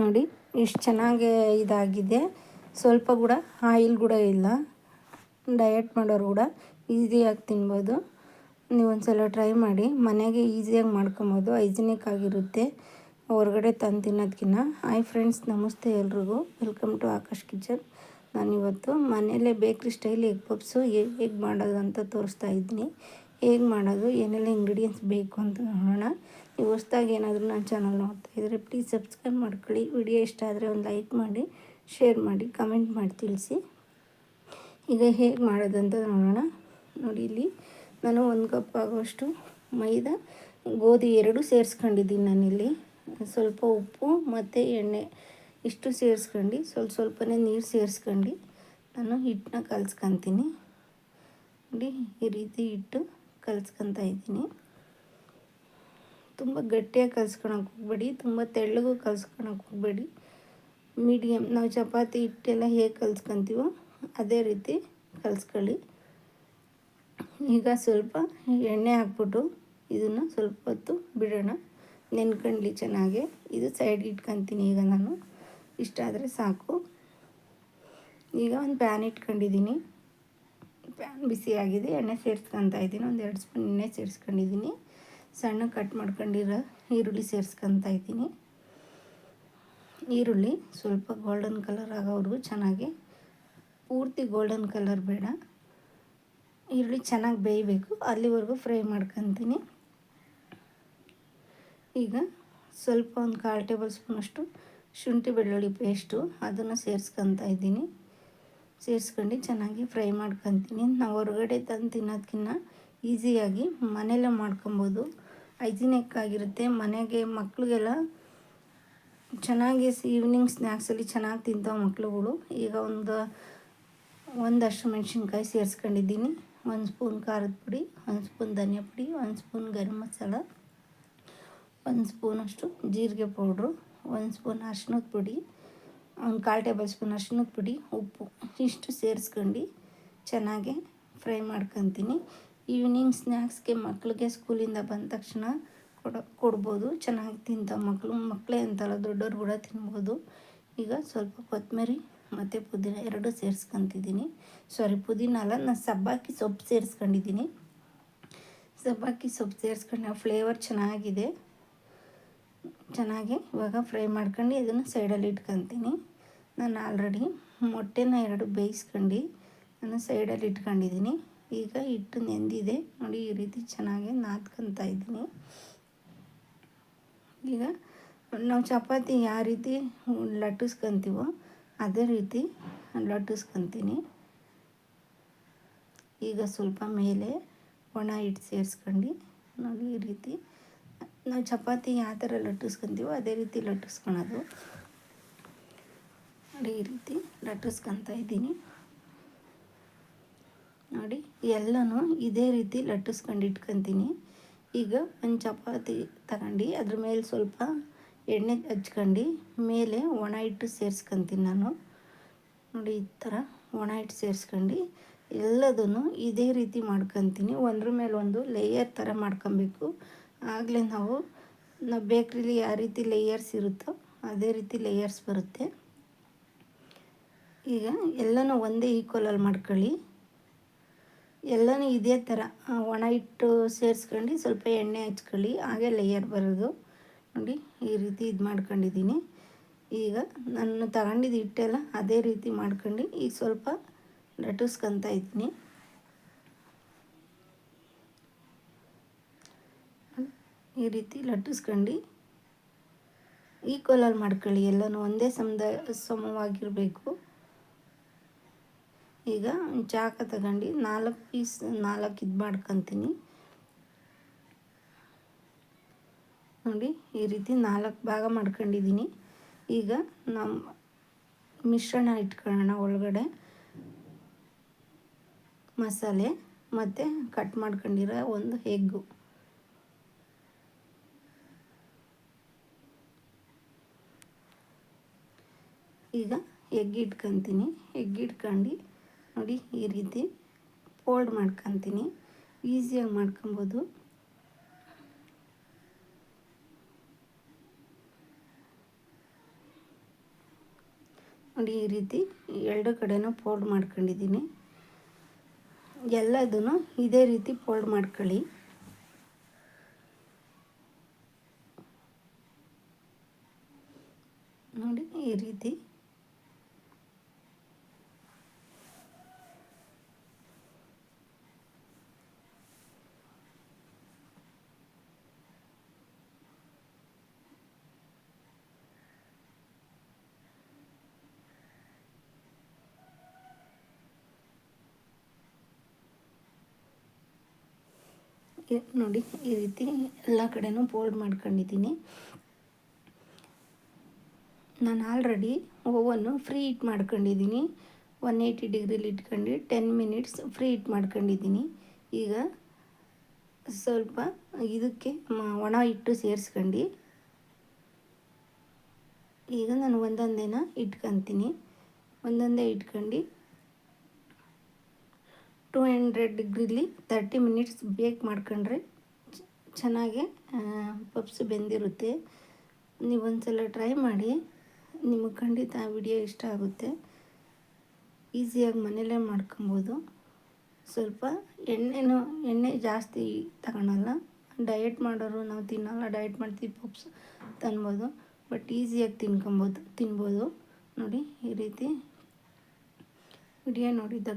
ನೋಡಿ, ಎಷ್ಟು ಚೆನ್ನಾಗಿ ಇದಾಗಿದೆ. ಸ್ವಲ್ಪ ಕೂಡ ಆಯಿಲ್ ಕೂಡ ಇಲ್ಲ. ಡಯಟ್ ಮಾಡೋರು ಕೂಡ ಈಸಿಯಾಗಿ ತಿನ್ಬೋದು. ನೀವು ಒಂದ್ಸಲ ಟ್ರೈ ಮಾಡಿ. ಮನೆಗೆ ಈಸಿಯಾಗಿ ಮಾಡ್ಕೊಬೋದು. ಹೈಜಿನಿಕ್ ಆಗಿರುತ್ತೆ. ಹೊರಗಡೆ ತಂದು ತಿನ್ನೋದಕ್ಕಿಂತ ಹಾಯ್ ಫ್ರೆಂಡ್ಸ್, ನಮಸ್ತೆ ಎಲ್ರಿಗೂ. Welcome to Aakash kitchen. ನಾನಿವತ್ತು ಮನೆಯಲ್ಲೇ ಬೇಕ್ರಿ ಸ್ಟೈಲ್ ಎಗ್ ಪಪ್ಸು ಹೇಗೆ ಮಾಡೋದು ಅಂತ ತೋರಿಸ್ತಾ ಇದ್ದೀನಿ. ಹೇಗೆ ಮಾಡೋದು, ಏನೆಲ್ಲ ಇಂಗ್ರೀಡಿಯೆಂಟ್ಸ್ ಬೇಕು ಅಂತ ನೋಡೋಣ. ನೀವು ಹೊಸ್ದಾಗಿ ಏನಾದರೂ ನನ್ನ ಚಾನಲ್ ನೋಡ್ತಾ ಇದ್ದರೆ ಪ್ಲೀಸ್ ಸಬ್ಸ್ಕ್ರೈಬ್ ಮಾಡ್ಕೊಳ್ಳಿ. ವಿಡಿಯೋ ಇಷ್ಟ ಆದರೆ ಒಂದು ಲೈಕ್ ಮಾಡಿ ಶೇರ್ ಮಾಡಿ ಕಮೆಂಟ್ ಮಾಡಿ ತಿಳಿಸಿ. ಈಗ ಹೇಗೆ ಅಂತ ನೋಡೋಣ. ನೋಡಿ ಇಲ್ಲಿ ನಾನು ಒಂದು ಕಪ್ ಆಗುವಷ್ಟು ಮೈದಾ, ಗೋಧಿ ಎರಡು ಸೇರಿಸ್ಕೊಂಡಿದ್ದೀನಿ ನಾನಿಲ್ಲಿ. ಸ್ವಲ್ಪ ಉಪ್ಪು ಮತ್ತು ಎಣ್ಣೆ ಇಷ್ಟು ಸೇರಿಸ್ಕೊಂಡು ಸ್ವಲ್ಪ ಸ್ವಲ್ಪನೇ ನೀರು ಸೇರಿಸ್ಕೊಂಡು ನಾನು ಹಿಟ್ಟನ್ನ ಕಲಿಸ್ಕೊತೀನಿ. ನೋಡಿ ಈ ರೀತಿ ಹಿಟ್ಟು. ಕಲಿಸ್ಕೊತಾ ಇದ್ದೀನಿ. ತುಂಬ ಗಟ್ಟಿಯಾಗಿ ಕಲ್ಸ್ಕೊಳಕ್ಕೆ ಹೋಗ್ಬೇಡಿ, ತುಂಬ ತೆಳ್ಳಗೂ ಕಲ್ಸ್ಕೊಳಕ್ಕೆ ಹೋಗ್ಬೇಡಿ. ಮೀಡಿಯಮ್ ನಾವು ಚಪಾತಿ, ಹಿಟ್ಟೆಲ್ಲ ಹೇಗೆ ಕಲ್ಸ್ಕೊತೀವೋ ಅದೇ ರೀತಿ ಕಲಿಸ್ಕೊಳ್ಳಿ. ಈಗ ಸ್ವಲ್ಪ ಎಣ್ಣೆ ಹಾಕ್ಬಿಟ್ಟು ಇದನ್ನು ಸ್ವಲ್ಪ ಹೊತ್ತು ಬಿಡೋಣ. ನೆನ್ಕೊಂಡ್ಲಿ ಚೆನ್ನಾಗಿ. ಇದು ಸೈಡ್ಗೆ ಇಟ್ಕೊತೀನಿ ಈಗ ನಾನು. ಇಷ್ಟ ಆದರೆ ಸಾಕು. ಈಗ ಒಂದು ಪ್ಯಾನ್ ಇಟ್ಕೊಂಡಿದ್ದೀನಿ. ಪ್ಯಾನ್ ಬಿಸಿಯಾಗಿದೆ, ಎಣ್ಣೆ ಸೇರಿಸ್ಕೊತಾ ಇದ್ದೀನಿ. ಒಂದು ಎರಡು ಸ್ಪೂನ್ ಎಣ್ಣೆ ಸೇರಿಸ್ಕೊಂಡಿದ್ದೀನಿ. ಸಣ್ಣ ಕಟ್ ಮಾಡ್ಕೊಂಡಿರೋ ಈರುಳ್ಳಿ ಸೇರಿಸ್ಕೊತಾ ಇದ್ದೀನಿ. ಈರುಳ್ಳಿ ಸ್ವಲ್ಪ ಗೋಲ್ಡನ್ ಕಲರ್ ಆಗೋವರೆಗೂ ಚೆನ್ನಾಗಿ, ಪೂರ್ತಿ ಗೋಲ್ಡನ್ ಕಲರ್ ಬೇಡ. ಈರುಳ್ಳಿ ಚೆನ್ನಾಗಿ ಬೇಯಬೇಕು. ಅಲ್ಲಿವರೆಗೂ ಫ್ರೈ ಮಾಡ್ಕೊತೀನಿ. ಈಗ ಸ್ವಲ್ಪ ಒಂದು ಕಾಲು ಟೇಬಲ್ ಸ್ಪೂನಷ್ಟು ಶುಂಠಿ ಬೆಳ್ಳುಳ್ಳಿ ಪೇಸ್ಟು ಅದನ್ನು ಸೇರಿಸ್ಕೊತಾ ಇದ್ದೀನಿ. ಸೇರಿಸ್ಕೊಂಡು ಚೆನ್ನಾಗಿ ಫ್ರೈ ಮಾಡ್ಕೊತೀನಿ. ನಾವು ಹೊರಗಡೆ ತಂದು ತಿನ್ನೋದಕ್ಕಿಂತ ಈಸಿಯಾಗಿ ಮನೆಯಲ್ಲೇ ಮಾಡ್ಕೊಬೋದು. ಹೈಜಿನಿಕ್ ಆಗಿರುತ್ತೆ ಮನೆಗೆ ಮಕ್ಕಳಿಗೆಲ್ಲ ಚೆನ್ನಾಗಿ ಈವ್ನಿಂಗ್ ಸ್ನ್ಯಾಕ್ಸಲ್ಲಿ ಚೆನ್ನಾಗಿ ತಿಂತಾವೆ ಮಕ್ಳುಗಳು. ಈಗ ಒಂದು, ಒಂದಷ್ಟು ಮೆಣಸಿನ್ಕಾಯಿ ಸೇರಿಸ್ಕೊಂಡಿದ್ದೀನಿ. ಒಂದು ಸ್ಪೂನ್ ಖಾರದ ಪುಡಿ, ಒಂದು ಸ್ಪೂನ್ ಧನಿಯಾ ಪುಡಿ, ಒಂದು ಸ್ಪೂನ್ ಗರಂ ಮಸಾಲ, ಒಂದು ಸ್ಪೂನಷ್ಟು ಜೀರಿಗೆ ಪೌಡ್ರು, ಒಂದು ಸ್ಪೂನ್ ಅರ್ಶಿನದ ಪುಡಿ ಒಂದು ಕಾಲು ಟೇಬಲ್ ಸ್ಪೂನ್ ಅರ್ಶಿನದ ಪುಡಿ, ಉಪ್ಪು ಇಷ್ಟು ಸೇರಿಸ್ಕೊಂಡು ಚೆನ್ನಾಗಿ ಫ್ರೈ ಮಾಡ್ಕೊತೀನಿ. ಈವ್ನಿಂಗ್ ಸ್ನ್ಯಾಕ್ಸ್ಗೆ ಮಕ್ಕಳಿಗೆ ಸ್ಕೂಲಿಂದ ಬಂದ ತಕ್ಷಣ ಕೊಡೋ, ಕೊಡ್ಬೋದು. ಚೆನ್ನಾಗಿ ತಿಂತಾವೆ ಮಕ್ಕಳು ಮಕ್ಕಳೇ ಅಂತಲ್ಲ, ದೊಡ್ಡವ್ರು ಕೂಡ ತಿನ್ಬೋದು. ಈಗ ಸ್ವಲ್ಪ ಕೊತ್ತಂಬರಿ ಮತ್ತು ಪುದೀನ ಎರಡು ಸೇರಿಸ್ಕೊತಿದ್ದೀನಿ. ಸಾರಿ ಪುದೀನ ಅಲ್ಲ ನಾನು ಸಬ್ಬಾಕಿ ಸೊಪ್ಪು ಸೇರಿಸ್ಕೊಂಡಿದ್ದೀನಿ. ಸಬ್ಬಾಕಿ ಸೊಪ್ಪು ಸೇರಿಸ್ಕೊಂಡು ಫ್ಲೇವರ್ ಚೆನ್ನಾಗಿದೆ. ಚೆನ್ನಾಗಿ ಇವಾಗ ಫ್ರೈ ಮಾಡ್ಕೊಂಡು ಇದನ್ನು ಸೈಡಲ್ಲಿ ಇಟ್ಕೊತೀನಿ. ನಾನು ಆಲ್ರೆಡಿ ಮೊಟ್ಟೆನ ಎರಡು ಬೇಯಿಸ್ಕೊಂಡು ನಾನು ಸೈಡಲ್ಲಿ ಇಟ್ಕೊಂಡಿದ್ದೀನಿ. ಈಗ ಹಿಟ್ಟು ನೆಂದಿದೆ. ನೋಡಿ, ಈ ರೀತಿ ಚೆನ್ನಾಗಿ ನಾದ್ಕೊತಾ ಇದ್ದೀನಿ. ಈಗ ನಾವು ಚಪಾತಿ ಯಾವ ರೀತಿ ಲಟ್ಟಿಸ್ಕೊತೀವೋ ಅದೇ ರೀತಿ ಲಟ್ಟಿಸ್ಕೊತೀನಿ. ಈಗ ಸ್ವಲ್ಪ ಮೇಲೆ ಒಣ ಹಿಟ್ಟು ಸೇರಿಸ್ಕೊಂಡು ನೋಡಿ ಈ ರೀತಿ ನಾವು ಚಪಾತಿ ಯಾವ ಥರ ಲಟ್ಟಿಸ್ಕೊಂತೀವೋ ಅದೇ ರೀತಿ ಲಟ್ಟಿಸ್ಕೊಳೋದು. ನೋಡಿ ಈ ರೀತಿ ಲಟ್ಟಿಸ್ಕೊತಾ ಇದ್ದೀನಿ. ನೋಡಿ ಎಲ್ಲನೂ ಇದೇ ರೀತಿ ಲಟ್ಟಿಸ್ಕೊಂಡು ಇಟ್ಕೊತೀನಿ. ಈಗ ಒಂದು ಚಪಾತಿ ತಗೊಂಡು ಅದ್ರ ಮೇಲೆ ಸ್ವಲ್ಪ ಎಣ್ಣೆ ಹಚ್ಕೊಂಡು ಮೇಲೆ ಒಣ ಹಿಟ್ಟು ಸೇರಿಸ್ಕೊತೀನಿ ನಾನು. ನೋಡಿ ಈ ಥರ ಒಣ ಹಿಟ್ಟು ಸೇರಿಸ್ಕೊಂಡು ಎಲ್ಲದನ್ನು ಇದೇ ರೀತಿ ಮಾಡ್ಕೊತೀನಿ. ಒಂದ್ರ ಮೇಲೆ ಒಂದು ಲೇಯರ್ ಥರ ಮಾಡ್ಕೊಬೇಕು. ಆಗಲೇ ನಾವು ನಾವು ಬೇಕ್ರಿಲಿ ಯಾವ ರೀತಿ ಲೇಯರ್ಸ್ ಇರುತ್ತೋ ಅದೇ ರೀತಿ ಲೇಯರ್ಸ್ ಬರುತ್ತೆ. ಈಗ ಎಲ್ಲನೂ ಒಂದೇ ಈಕ್ವಲಲ್ಲಿ ಮಾಡ್ಕೊಳ್ಳಿ. ಎಲ್ಲನೂ ಇದೇ ಥರ ಒಣ ಹಿಟ್ಟು ಸೇರಿಸ್ಕೊಂಡು ಸ್ವಲ್ಪ ಎಣ್ಣೆ ಹಚ್ಕೊಳ್ಳಿ, ಹಾಗೆ ಲೇಯರ್ ಬರೋದು. ನೋಡಿ, ಈ ರೀತಿ ಇದು ಮಾಡ್ಕೊಂಡಿದ್ದೀನಿ. ಈಗ ನಾನು ತಗೊಂಡಿದ್ದು ಹಿಟ್ಟೆಲ್ಲ ಅದೇ ರೀತಿ ಮಾಡ್ಕೊಂಡು ಈಗ ಸ್ವಲ್ಪ ಲಟ್ಟಿಸ್ಕೊತಾ ಇದ್ದೀನಿ. ಈ ರೀತಿ ಲಟ್ಟಿಸ್ಕೊಂಡು ಈಕ್ವಲಲ್ಲಿ ಮಾಡ್ಕೊಳ್ಳಿ. ಎಲ್ಲನೂ ಒಂದೇ ಸಮದ, ಸಮವಾಗಿರಬೇಕು. ಈಗ ಚಾಕ ತಗೊಂಡು ನಾಲ್ಕು ಪೀಸ್ ನಾಲ್ಕು ಇದು ಮಾಡ್ಕೊತೀನಿ. ನೋಡಿ, ಈ ರೀತಿ ನಾಲ್ಕು ಭಾಗ ಮಾಡ್ಕೊಂಡಿದ್ದೀನಿ. ಈಗ ನಮ್ಮ ಮಿಶ್ರಣ ಇಟ್ಕೊಳ್ಳೋಣ ಒಳಗಡೆ. ಮಸಾಲೆ ಮತ್ತು ಕಟ್ ಮಾಡ್ಕೊಂಡಿರೋ ಒಂದು ಎಗ್ಗು ಈಗ ಎಗ್ ಇಟ್ಕೊತೀನಿ. ಎಗ್ ಇಟ್ಕೊಂಡು ನೋಡಿ ಈ ರೀತಿ ಫೋಲ್ಡ್ ಮಾಡ್ಕೊತೀನಿ. ಈಸಿಯಾಗಿ ಮಾಡ್ಕೊಬೋದು. ನೋಡಿ ಈ ರೀತಿ ಎರಡು ಕಡೆನೂ ಫೋಲ್ಡ್ ಮಾಡ್ಕೊಂಡಿದ್ದೀನಿ. ಎಲ್ಲದೂ ಇದೇ ರೀತಿ ಫೋಲ್ಡ್ ಮಾಡ್ಕೊಳ್ಳಿ. ನೋಡಿ ಈ ರೀತಿ ನೋಡಿ ಈ ರೀತಿ ಎಲ್ಲ ಕಡೆನೂ ಫೋಲ್ಡ್ ಮಾಡ್ಕೊಂಡಿದ್ದೀನಿ. ನಾನು ಆಲ್ರೆಡಿ ಓವನ್ನು ಫ್ರೀ ಹೀಟ್ ಮಾಡ್ಕೊಂಡಿದ್ದೀನಿ. ಒನ್ ಏಯ್ಟಿ ಡಿಗ್ರಿಲಿ ಇಟ್ಕೊಂಡು ಟೆನ್ ಮಿನಿಟ್ಸ್ ಫ್ರೀ ಹೀಟ್ ಮಾಡ್ಕೊಂಡಿದ್ದೀನಿ. ಈಗ ಸ್ವಲ್ಪ ಇದಕ್ಕೆ ಒಣ ಹಿಟ್ಟು ಸೇರಿಸ್ಕೊಂಡು ಈಗ ನಾನು ಒಂದೊಂದೇನ ಇಟ್ಕೊತೀನಿ. ಒಂದೊಂದೇ ಇಟ್ಕೊಂಡು ಟೂ ಹಂಡ್ರೆಡ್ ಡಿಗ್ರಿಲಿ ತರ್ಟಿ ಮಿನಿಟ್ಸ್ ಬೇಕ್ ಮಾಡ್ಕೊಂಡ್ರೆ ಚೆನ್ನಾಗಿ ಪಪ್ಸ್ ಬೆಂದಿರುತ್ತೆ. ನೀವು ಒಂದ್ಸಲ ಟ್ರೈ ಮಾಡಿ, ನಿಮಗೆ ಖಂಡಿತ ವಿಡಿಯೋ ಇಷ್ಟ ಆಗುತ್ತೆ. ಈಸಿಯಾಗಿ ಮನೇಲೇ ಮಾಡ್ಕೊಬೋದು. ಸ್ವಲ್ಪ ಎಣ್ಣೆನೂ, ಎಣ್ಣೆ ಜಾಸ್ತಿ ತಗೊಳಲ್ಲ. ಡಯಟ್ ಮಾಡೋರು ನಾವು ತಿನ್ನಲ್ಲ ಡಯಟ್ ಮಾಡ್ತೀವಿ ಪಪ್ಸ್ ತಿನ್ಬೋದು. ಬಟ್ ಈಸಿಯಾಗಿ ತಿನ್ಕೊಬೋದು, ತಿನ್ಬೋದು. ನೋಡಿ ಈ ರೀತಿ ವಿಡಿಯೋ ನೋಡಿದ್ದಕ್ಕೆ